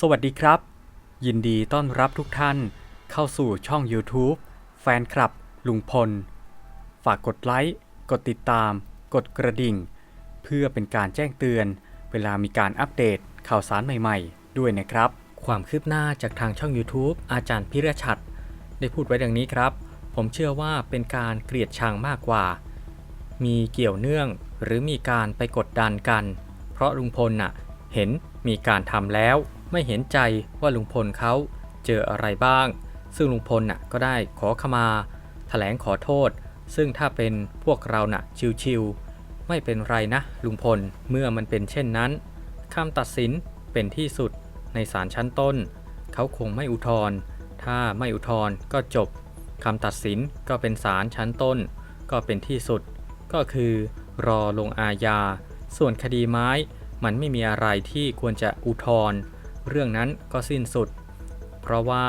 สวัสดีครับ ยินดีต้อนรับทุกท่านเข้าสู่ช่อง YouTube แฟนคลับ ลุงพล ฝากกดไลค์ กดติดตาม กดกระดิ่ง เพื่อเป็นการแจ้งเตือน เวลามีการอัปเดตข่าวสารใหม่ๆ ด้วยนะครับ ความคืบหน้าจากทางช่อง YouTube อาจารย์พิรชัด ได้พูดไว้ดังนี้ครับ ผมเชื่อว่าเป็นการเกลียดชังมากกว่า มีเกี่ยวเนื่องหรือมีการไปกดดันกัน เพราะลุงพลน่ะเห็นมีการทำแล้ว ไม่เห็นใจว่าลุงพลเขาเจออะไรบ้าง ซึ่งลุงพลน่ะก็ได้ขอขมาแถลงขอโทษ ซึ่งถ้าเป็นพวกเราน่ะชิวๆไม่เป็นไรนะ ลุงพลเมื่อมันเป็นเช่นนั้นคำตัดสินเป็นที่สุดในศาลชั้นต้น เขาคงไม่อุทธรณ์ถ้าไม่อุทธรณ์ก็จบคำตัดสินก็เป็นศาลชั้นต้น ก็เป็นที่สุด ก็คือ รอลงอาญา ส่วนคดีไม้มันไม่มีอะไรที่ควรจะอุทธรณ์ เรื่องนั้นก็สิ้นสุด เพราะว่า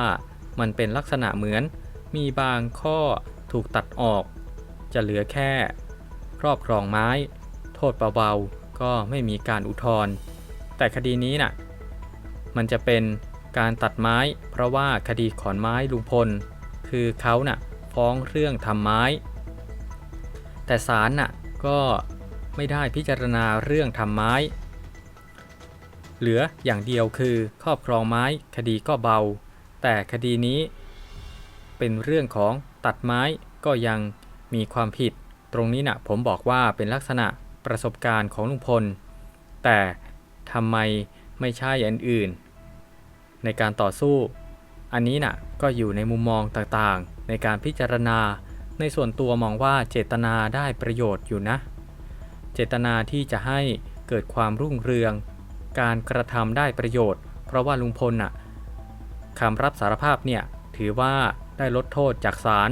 มันเป็นลักษณะเหมือนมีบางข้อถูกตัดออก จะเหลือแค่ ครอบครองไม้ โทษเบาๆก็ไม่มีการอุทธรณ์แต่คดีนี้น่ะมันจะเป็นการตัดไม้ เพราะว่าคดีขอนไม้ลุงพล คือเขาน่ะฟ้องเรื่องทำไม้ แต่ศาลน่ะก็ไม่ได้พิจารณาเรื่องทำไม้ เหลืออย่างเดียวคือครอบครองไม้คดีก็เบา แต่คดีนี้เป็นเรื่องของตัดไม้ก็ยังมีความผิด ตรงนี้น่ะผมบอกว่าเป็นลักษณะประสบการณ์ของลุงพล แต่ทำไมไม่ใช่อันอื่น ในการต่อสู้ อันนี้น่ะก็อยู่ในมุมมองต่างๆ ในการพิจารณา ในส่วนตัวมองว่าเจตนาได้ประโยชน์อยู่นะ เจตนาที่จะให้เกิดความรุ่งเรือง การกระทำได้ประโยชน์ เพราะว่าลุงพลน่ะคำรับสารภาพเนี่ยถือว่าได้ลดโทษจากศาล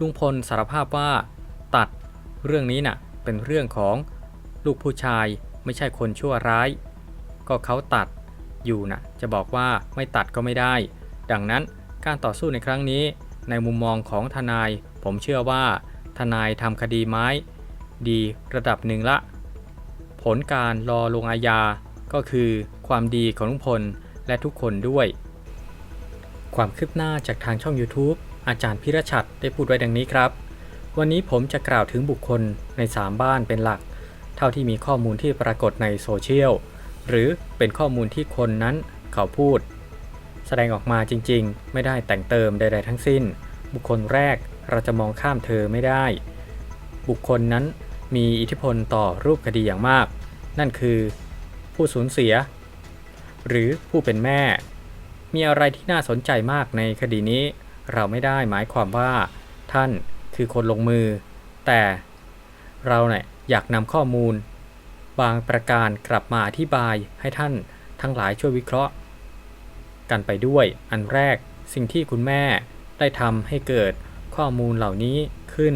ลุงพลสารภาพว่าตัดเรื่องนี้น่ะเป็นเรื่องของลูกผู้ชายไม่ใช่คนชั่วร้าย ก็เขาตัดอยู่น่ะจะบอกว่าไม่ตัดก็ไม่ได้ ดังนั้นการต่อสู้ในครั้งนี้ ในมุมมองของทนาย ผมเชื่อว่า ทนายทำคดีไม้ ดีระดับหนึ่งละ ผลการรอลงอาญาก็คือความดีของลุงพลและทุกคนด้วย ความคืบหน้าจากทางช่อง YouTube อาจารย์พิรชัดได้พูดไว้ดังนี้ครับ วันนี้ผมจะกล่าวถึงบุคคลใน 3 บ้านเป็นหลัก เท่าที่มีข้อมูลที่ปรากฏในโซเชียลหรือเป็นข้อมูลที่คนนั้นเขาพูด แสดงออกมาจริงๆ ไม่ได้แต่งเติมใดๆทั้งสิ้น บุคคลแรกเราจะมองข้ามเธอไม่ได้ บุคคลนั้น มีอิทธิพลต่อรูปคดีอย่างมาก นั่นคือ ผู้สูญเสีย หรือผู้เป็นแม่ มีอะไรที่น่าสนใจมากในคดีนี้ เราไม่ได้หมายความว่า ท่านคือคนลงมือ แต่เราเนี่ยอยากนำข้อมูล บางประการกลับมาอธิบายให้ท่านทั้งหลายช่วยวิเคราะห์ กันไปด้วยอันแรกสิ่งที่คุณแม่ได้ทำให้เกิดข้อมูลเหล่านี้ขึ้น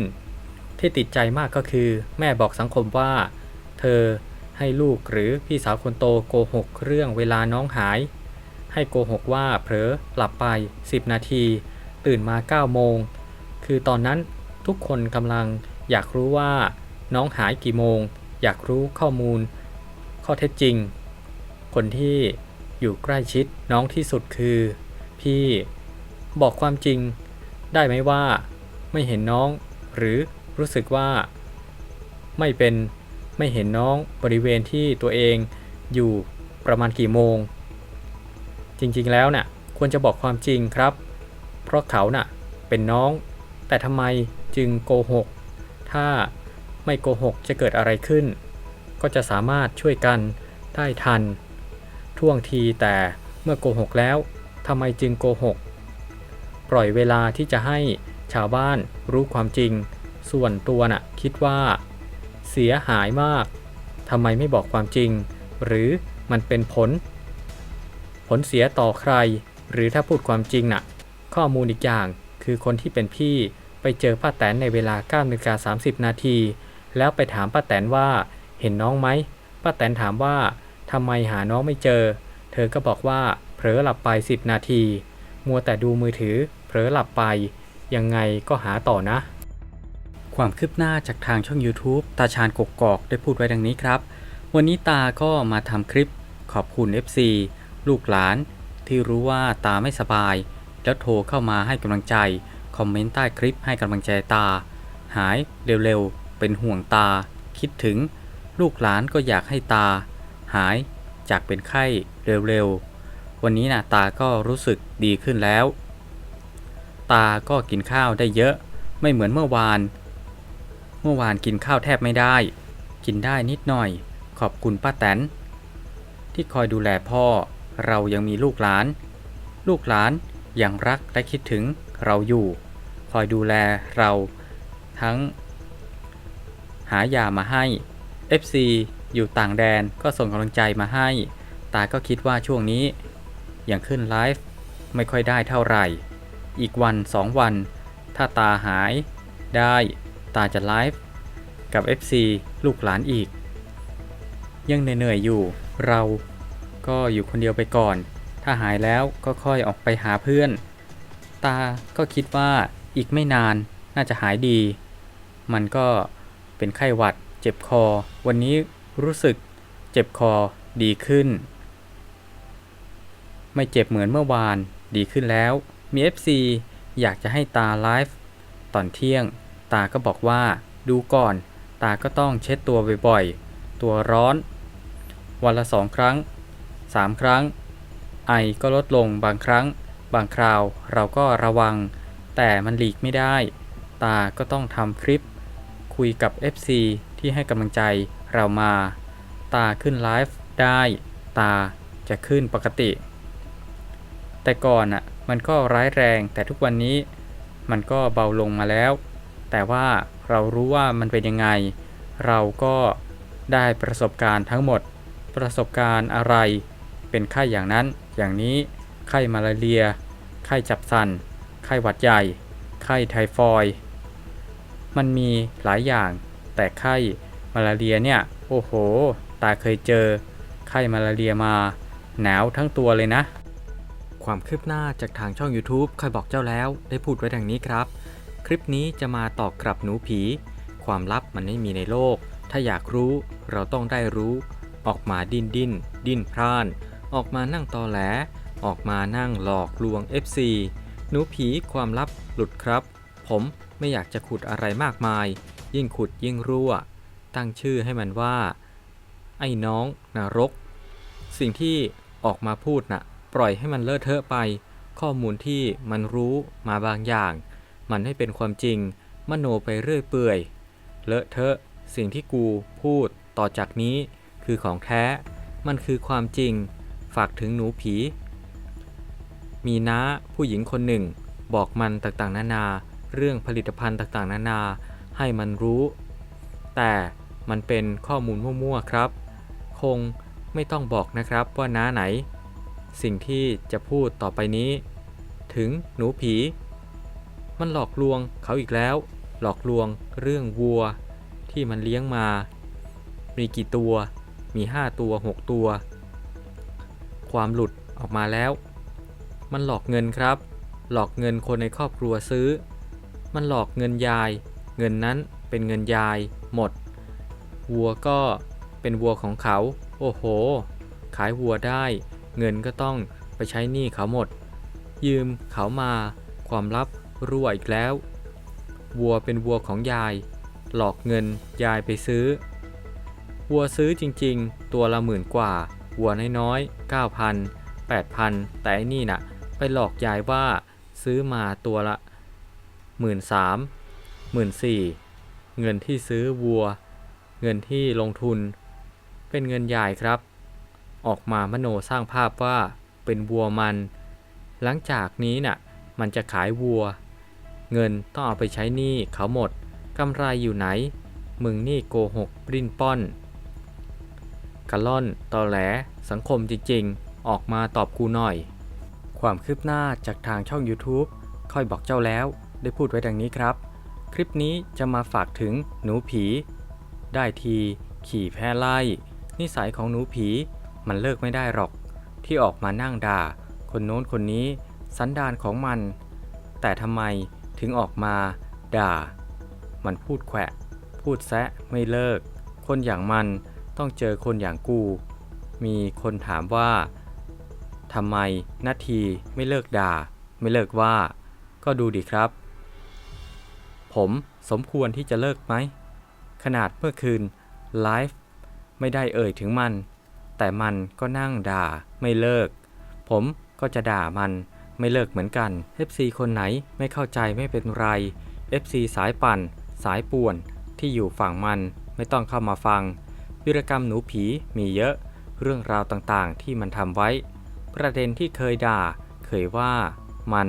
ที่ติดใจมากก็คือ แม่บอกสังคมว่า เธอให้ลูกหรือพี่สาวคนโตโกหกเรื่องเวลาน้องหาย ให้โกหกว่าเผลอหลับไป 10 นาที ตื่นมา 9 โมง คือตอนนั้นทุกคนกำลังอยากรู้ว่าน้องหายกี่โมง อยากรู้ข้อมูล ข้อเท็จจริง คนที่อยู่ใกล้ชิดน้องที่สุดคือ พี่บอกความจริง ได้ไหมว่าไม่เห็นน้องหรือ รู้สึกว่า ไม่เป็นไม่เห็นน้องบริเวณที่ตัวเองอยู่ประมาณกี่โมง จริงๆแล้วน่ะควรจะบอกความจริงครับ เพราะเขาน่ะเป็นน้อง แต่ทำไมจึงโกหก ถ้าไม่โกหกจะเกิดอะไรขึ้น ก็จะสามารถช่วยกันได้ทัน ท่วงทีแต่เมื่อโกหกแล้วทำไมจึงโกหก ปล่อยเวลาที่จะให้ชาวบ้านรู้ความจริง ส่วนตัวน่ะคิดว่า เสียหายมากทำไมไม่บอกความจริง หรือมันเป็นผล ผลเสียต่อใคร หรือถ้าพูดความจริงน่ะ ข้อมูลอีกอย่างคือคนที่เป็นพี่ไปเจอป้าแตนในเวลา9นาฬิกา30 นาที แล้วไปถามป้าแตนว่าเห็นน้องไหมป้าแตนถามว่าทำไมหาน้องไม่เจอ เธอก็บอกว่าเผลอหลับไป 10 นาที มัวแต่ดูมือถือเผลอหลับไป ยังไงก็หาต่อนะ ความคืบหน้าจากทางช่อง YouTube ตาชาญกกกอกได้พูดไว้ดังนี้ครับ วันนี้ตาก็มาทำคลิปขอบคุณ FC ลูกหลาน ที่รู้ว่าตาไม่สบาย แล้วโทรเข้ามาให้กำลังใจ คอมเมนต์ใต้คลิปให้กำลังใจตา หายเร็วๆ เป็นห่วงตา คิดถึง ลูกหลานก็อยากให้ตา หายจากเป็นไข้เร็วๆ วันนี้นะตาก็รู้สึกดีขึ้นแล้ว ตาก็กินข้าวได้เยอะ ไม่เหมือนเมื่อวาน เมื่อวานกินข้าวแทบไม่ได้ กินได้นิดหน่อย ขอบคุณป้าแตน ที่คอยดูแลพ่อ เรายังมีลูกหลาน ลูกหลานยังรักและคิดถึงเราอยู่ คอยดูแลเราทั้ง หายามาให้ FC อยู่ต่างแดนก็ส่งกำลังใจมาให้ ตาก็คิดว่าช่วงนี้ยังขึ้นไลฟ์ไม่ค่อยได้เท่าไหร่ อีกวันสองวัน ถ้าตาหายได้ ตาจะไลฟ์กับ FC ลูกหลานอีก ยังเหนื่อยๆอยู่เราก็อยู่คนเดียวไปก่อน ถ้าหายแล้วก็ค่อยออกไปหาเพื่อน ตาก็คิดว่าอีกไม่นานน่าจะหายดี มันก็เป็นไข้หวัดเจ็บคอ วันนี้รู้สึกเจ็บคอดีขึ้น ไม่เจ็บเหมือนเมื่อวานดีขึ้นแล้ว มี FC อยากจะให้ตาไลฟ์ตอนเที่ยง ตาก็บอกว่า ดูก่อน ตาก็ต้องเช็ดตัวบ่อยๆ ตัวร้อน วันละสองครั้งสามครั้ง ไอก็ลดลงบางครั้ง บางคราวเราก็ระวัง แต่มันหลีกไม่ได้ ตาก็ต้องทำคลิป คุยกับ FC ที่ให้กำลังใจเรามา ตาขึ้นไลฟ์ได้ ตาจะขึ้นปกติ แต่ก่อนอะมันก็ร้ายแรงแต่ทุกวันนี้มันก็เบาลงมาแล้ว แต่ว่าเรารู้ว่ามันเป็นยังไง เราก็ได้ประสบการณ์ทั้งหมด ประสบการณ์อะไร เป็นไข้อย่างนั้น อย่างนี้ ไข้มาลาเรีย ไข้จับสัน ไข้หวัดใหญ่ ไข้ไทฟอย มันมีหลายอย่าง แต่ไข้มาลาเรียเนี่ย โอ้โห ตาเคยเจอ ไข้มาลาเรียมา หนาวทั้งตัวเลยนะ ความคืบหน้าจากทางช่อง YouTube เคยบอกเจ้าแล้ว ได้พูดไว้ดังนี้ครับ คลิปนี้จะมาตอบกลับหนูผี ความลับมันไม่มีในโลก ถ้าอยากรู้เราต้องได้รู้ ออกมาดิ้นดิ้น ดิ้นพร่าน ออกมานั่งตอแหล ออกมานั่งหลอกลวง FC หนูผีความลับหลุดครับ ผมไม่อยากจะขุดอะไรมากมาย ยิ่งขุดยิ่งรั่ว ตั้งชื่อให้มันว่า ไอ้น้องนรก สิ่งที่ออกมาพูดน่ะ ปล่อยให้มันเลอะเทอะไป ข้อมูลที่มันรู้มาบางอย่าง มันไม่เป็นความจริง มโนไปเรื่อยเปื่อย เลอะเทอะ สิ่งที่กูพูดต่อจากนี้ คือของแท้ มันคือความจริง ฝากถึงหนูผี มีน้าผู้หญิงคนหนึ่ง บอกมันต่างๆ นานา เรื่องผลิตภัณฑ์ต่างๆ นานา ให้มันรู้ แต่มันเป็นข้อมูลมั่วๆครับ คงไม่ต้องบอกนะครับว่าน้าไหน สิ่งที่จะพูดต่อไปนี้ ถึงหนูผี มันหลอกลวงเขาอีกแล้ว หลอกลวงเรื่องวัว ที่มันเลี้ยงมา มีกี่ตัว มี 5 ตัว 6 ตัว ความหลุดออกมาแล้ว มันหลอกเงินครับ หลอกเงินคนในครอบครัวซื้อ มันหลอกเงินยาย เงินนั้นเป็นเงินยายหมด วัวก็เป็นวัวของเขา โอ้โห ขายวัวได้ เงินก็ต้องไปใช้หนี้เขาหมด ยืมเขามาความลับ รั่วอีกแล้ว วัวเป็นวัวของยาย หลอกเงินยายไปซื้อ วัวซื้อจริงๆ ตัวละหมื่นกว่า วัวน้อยๆ 9,000 8,000 แต่ไอ้นี่น่ะ ไปหลอกยายว่าซื้อมาตัวละหมื่นสามหมื่นสี่เงินที่ซื้อวัว เงินที่ลงทุน เป็นเงินยายครับ ออกมามโนสร้างภาพว่าเป็นวัวมัน หลังจากนี้น่ะ มันจะขายวัว เงินต้องเอาไปใช้หนี้เขาหมดกำไรอยู่ไหน มึงนี่โกหกปริ้นป้อนกะล่อนตอแหล สังคมจริงๆ ออกมาตอบกูหน่อย ความคืบหน้าจากทางช่อง YouTube ค่อยบอกเจ้าแล้วได้พูดไว้ดังนี้ครับ คลิปนี้จะมาฝากถึงหนูผี ได้ทีขี่แพ้ไล่ นิสัยของหนูผีมันเลิกไม่ได้หรอก ที่ออกมานั่งด่า คนโน้นคนนี้ สันดานของมัน แต่ทำไม ถึงออกมาด่า มันพูดแขวะ พูดแซะไม่เลิก คนอย่างมันต้องเจอคนอย่างกู มีคนถามว่าทำไมนาทีไม่เลิกด่า ไม่เลิกว่า ก็ดูดิครับ ผมสมควรที่จะเลิกไหม ขนาดเมื่อคืนไลฟ์ไม่ได้เอ่ยถึงมัน แต่มันก็นั่งด่าไม่เลิก ผมก็จะด่ามัน ไม่เลิกเหมือนกัน FC คนไหนไม่เข้าใจไม่เป็นไร FC สายปั่น สายป่วน ที่อยู่ฝั่งมันไม่ต้องเข้ามาฟัง วิรกรรมหนูผีมีเยอะ เรื่องราวต่างๆที่มันทำไว้ ประเด็นที่เคยด่า เคยว่ามัน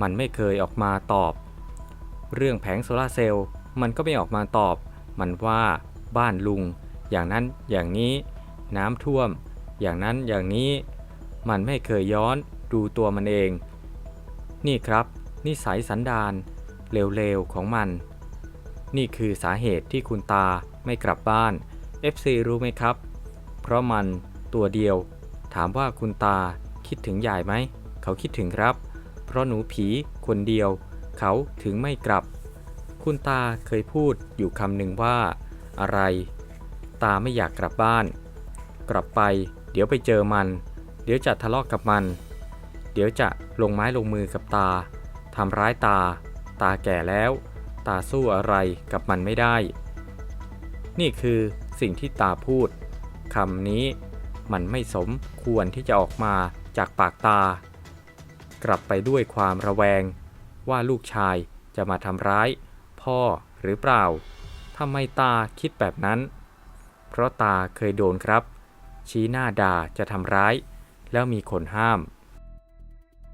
มันไม่เคยออกมาตอบ เรื่องแผงโซลาร์เซลล์มันก็ไม่ออกมาตอบ มันว่าบ้านลุง อย่างนั้นอย่างนี้ น้ำท่วม อย่างนั้นอย่างนี้ มันไม่เคยย้อน ดูตัวมันเอง นี่ครับ นิสัยสันดานเลวๆของมัน นี่คือสาเหตุที่คุณตาไม่กลับบ้าน FC รู้ไหมครับ เพราะมันตัวเดียว ถามว่าคุณตาคิดถึงยายไหม เขาคิดถึงครับ เพราะหนูผีคนเดียว เขาถึงไม่กลับ คุณตาเคยพูดอยู่คำหนึ่งว่า อะไร ตาไม่อยากกลับบ้าน กลับไป เดี๋ยวไปเจอมัน เดี๋ยวจะทะเลาะกกับมัน ดี๋ยวจะลงไม้ลงมือกับตาทำร้ายตา ตาแก่แล้ว ตาสู้อะไรกับมันไม่ได้ นี่คือสิ่งที่ตาพูดคำนี้มันไม่สมควรที่จะออกมาจากปากตา กลับไปด้วยความระแวง ว่าลูกชายจะมาทำร้าย พ่อหรือเปล่าทำไมตาคิดแบบนั้น เพราะตาเคยโดนครับ ชี้หน้าด่าจะทำร้าย แล้วมีคนห้าม